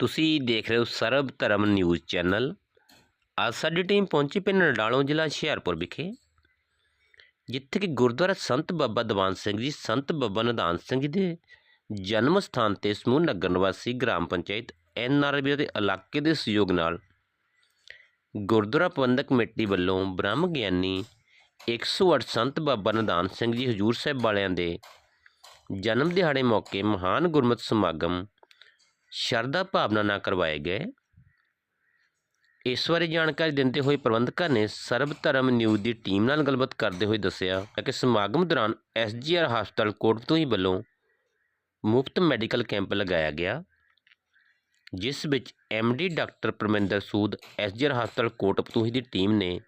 ਤੁਸੀਂ ਦੇਖ ਰਹੇ ਹੋ ਸਰਬ ਧਰਮ ਨਿਊਜ਼ ਚੈਨਲ। ਅੱਜ ਸਾਡੀ ਟੀਮ ਪਹੁੰਚੀ ਪਿੰਡ ਨਡਾਲੋਂ ਜ਼ਿਲ੍ਹਾ ਹੁਸ਼ਿਆਰਪੁਰ ਵਿਖੇ, ਜਿੱਥੇ ਕਿ ਗੁਰਦੁਆਰਾ ਸੰਤ ਬਾਬਾ ਦੀਵਾਨ ਸਿੰਘ ਜੀ, ਸੰਤ ਬਾਬਾ ਨਿਧਾਨ ਸਿੰਘ ਜੀ ਦੇ ਜਨਮ ਸਥਾਨ ਤੇ ਸਮੂਹ ਨਗਰ ਨਿਵਾਸੀ ਗ੍ਰਾਮ ਪੰਚਾਇਤ ਐਨਆਰਬੀ ਦੇ ਇਲਾਕੇ ਦੇ ਸਹਿਯੋਗ ਨਾਲ ਗੁਰਦੁਆਰਾ ਪ੍ਰਬੰਧਕ ਕਮੇਟੀ ਵੱਲੋਂ ਬ੍ਰਹਮ ਗਿਆਨੀ 108 ਸੰਤ ਬਾਬਾ ਨਿਧਾਨ ਸਿੰਘ ਜੀ, ਹਜੂਰ ਸਾਹਿਬ ਵਾਲਿਆਂ ਦੇ ਜਨਮ ਦਿਹਾੜੇ ਮੌਕੇ ਮਹਾਨ ਗੁਰਮਤਿ ਸਮਾਗਮ ਸ਼ਰਧਾ ਭਾਵਨਾ ਨਾਲ ਕਰਵਾਏ ਗਏ। ਇਸ ਬਾਰੇ ਜਾਣਕਾਰੀ ਦਿੰਦੇ ਹੋਏ ਪ੍ਰਬੰਧਕਾਂ ਨੇ ਸਰਬ ਧਰਮ ਨਿਊਜ਼ ਦੀ ਟੀਮ ਨਾਲ ਗੱਲਬਾਤ ਕਰਦੇ ਹੋਏ ਦੱਸਿਆ ਕਿ ਸਮਾਗਮ ਦੌਰਾਨ ਐਸਜੀਆਰ ਹਸਪਤਾਲ ਕੋਟਪਤੂਹੀ ਵੱਲੋਂ ਮੁਫਤ ਮੈਡੀਕਲ ਕੈਂਪ ਲਗਾਇਆ ਗਿਆ, ਜਿਸ ਵਿੱਚ D doctor Parminder Sood SGR ਹਸਪਤਾਲ ਕੋਟਪਤੂਹੀ ਦੀ ਟੀਮ ਨੇ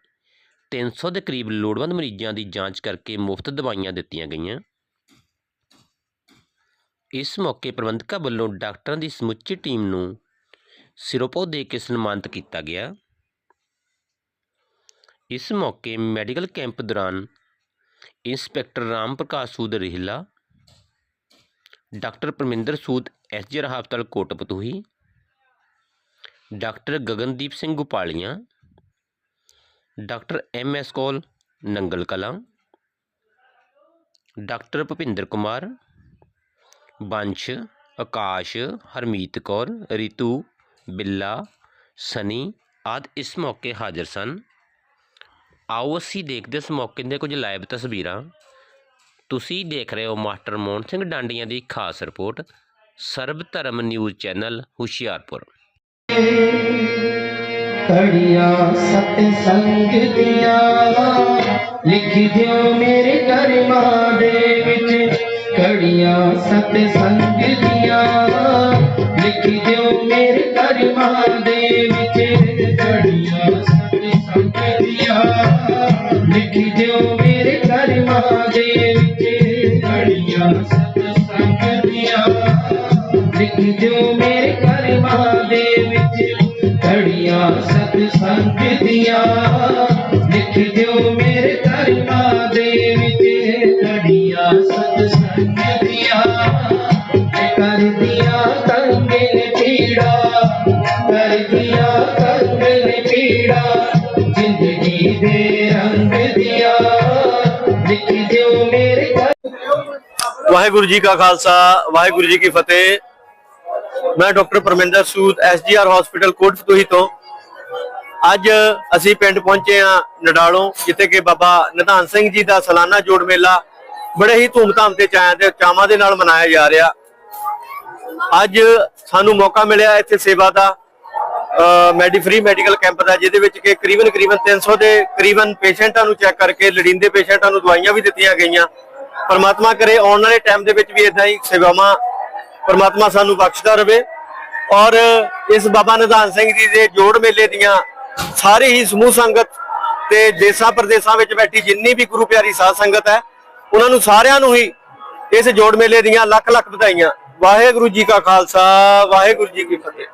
300 ਦੇ ਕਰੀਬ ਲੋੜਵੰਦ ਮਰੀਜ਼ਾਂ ਦੀ ਜਾਂਚ ਕਰਕੇ ਮੁਫਤ ਦਵਾਈਆਂ ਦਿੱਤੀਆਂ ਗਈਆਂ। ਇਸ ਮੌਕੇ ਪ੍ਰਬੰਧਕਾਂ ਵੱਲੋਂ ਡਾਕਟਰਾਂ ਦੀ ਸਮੁੱਚੀ ਟੀਮ ਨੂੰ ਸਿਰੋਪੋ ਦੇ ਕੇ ਸਨਮਾਨਿਤ ਕੀਤਾ ਗਿਆ। ਇਸ ਮੌਕੇ ਮੈਡੀਕਲ ਕੈਂਪ ਦੌਰਾਨ inspector Ram Prakash Sood Rihla, doctor Parminder Sood SGR ਹਸਪਤਾਲ Kotfatuhi, doctor Gagandeep Singh Gopalian, doctor M S ਕੋਲ ਨੰਗਲ ਕਲਾਂ, ਡਾਕਟਰ ਭੁਪਿੰਦਰ ਕੁਮਾਰ ਬੰਸ਼, ਆਕਾਸ਼, ਹਰਮੀਤ ਕੌਰ, ਰਿਤੂ, ਬਿੱਲਾ, ਸਨੀ ਆਦਿ ਇਸ ਮੌਕੇ ਹਾਜ਼ਰ ਸਨ। ਆਓ ਅਸੀਂ ਦੇਖਦੇ ਇਸ ਮੌਕੇ ਦੀਆਂ ਕੁਝ ਲਾਈਵ ਤਸਵੀਰਾਂ। ਤੁਸੀਂ ਦੇਖ ਰਹੇ ਹੋ ਮਾਸਟਰ ਮੋਹਨ ਸਿੰਘ ਡਾਂਡੀਆਂ ਦੀ ਖਾਸ ਰਿਪੋਰਟ ਸਰਬ ਧਰਮ ਨਿਊਜ਼ ਚੈਨਲ, ਹੁਸ਼ਿਆਰਪੁਰ। ਕੜੀਆਂ ਸਤ ਸੰਗ ਦੀਆਂ ਲਿਖ ਦਿਓ ਮੇਰੇ ਕਰਮਾਂ ਦੇ ਵਿੱਚ। ਕੜੀਆਂ ਸਤ ਸੰਗ ਦੀਆਂ ਲਿਖ ਦਿਓ ਮੇਰੇ ਕਰਮਾਂ ਦੇ ਵਿੱਚ ਕੜੀਆਂ ਸਤ ਸੰਗ ਦੀਆਂ ਲਿਖ ਦਿਓ ਮੇਰੇ ਕਰਮਾਂ ਦੇ ਵਿੱਚ ਕੜੀਆਂ ਸਤ ਸੰਗ ਦੀਆਂ ਲਿਖ ਦਿਓ ਮੇਰੇ ਕਰਮਾਂ ਦੇ ਵਿੱਚ ਘੜੀਆਂ ਵਾਹਿਗੁਰੂ ਜੀ ਕਾ ਖਾਲਸਾ, ਵਾਹਿਗੁਰੂ ਜੀ ਕੀ ਫਤਿਹ। ਮੈਂ doctor Parminder Sood SGR hospital Kotfatuhi ਤੋਂ। ਅੱਜ ਅਸੀਂ ਪਿੰਡ ਪਹੁੰਚੇ ਹਾਂ ਨਡਾਲੋਂ, ਜਿੱਥੇ ਕਿ ਬਾਬਾ ਨਿਧਾਨ ਸਿੰਘ ਜੀ ਦਾ ਸਾਲਾਨਾ ਜੋੜ ਮੇਲਾ ਬੜੇ ਹੀ ਧੂਮਧਾਮ ਤੇ ਚਾਆਂ ਤੇ ਚਾਵਾਂ ਦੇ ਨਾਲ ਮਨਾਇਆ ਜਾ ਰਿਹਾ। ਅੱਜ ਸਾਨੂੰ ਮੌਕਾ ਮਿਲਿਆ ਇੱਥੇ ਸੇਵਾ ਦਾ। ਮੈਡੀ ਫ੍ਰੀ ਮੈਡੀਕਲ ਕੈਂਪ ਦਾ, ਜਿਹਦੇ ਵਿੱਚ ਕਿ ਕਰੀਬਨ ਕਰੀਬਨ 300 ਦੇ ਕਰੀਬਨ ਪੇਸ਼ੈਂਟਾਂ ਨੂੰ ਚੈੱਕ ਕਰਕੇ, ਲੜਿੰਦੇ ਪੇਸ਼ੈਂਟਾਂ ਨੂੰ ਦਵਾਈਆਂ ਵੀ ਦਿੱਤੀਆਂ ਗਈਆਂ। ਪਰਮਾਤਮਾ ਕਰੇ, ਆਉਣ ਵਾਲੇ ਟਾਈਮ ਦੇ ਵਿੱਚ ਵੀ ਇਦਾਂ ਹੀ ਸੇਵਾਵਾਂ ਪਰਮਾਤਮਾ ਸਾਨੂੰ ਬਖਸ਼ਦਾ ਰਵੇ। ਔਰ ਇਸ ਬਾਬਾ ਨਿਧਾਨ ਸਿੰਘ ਜੀ ਦੇ ਜੋੜ ਮੇਲੇ ਦੀਆਂ ਸਾਰੀ ਹੀ ਸਮੂਹ ਸੰਗਤ ਤੇ ਦੇਸਾਂ ਪ੍ਰਦੇਸਾਂ ਵਿੱਚ ਬੈਠੀ ਜਿੰਨੀ ਵੀ ਗੁਰੂ ਪਿਆਰੀ ਸਾਧ ਸੰਗਤ ਹੈ, ਉਹਨਾਂ ਨੂੰ ਸਾਰਿਆਂ ਨੂੰ ਹੀ ਇਸ ਜੋੜ ਮੇਲੇ ਦੀਆਂ ਲੱਖ ਲੱਖ ਵਧਾਈਆਂ। ਵਾਹਿਗੁਰੂ ਜੀ ਕਾ ਖਾਲਸਾ, ਵਾਹਿਗੁਰੂ ਜੀ ਕੀ ਫਤਿਹ।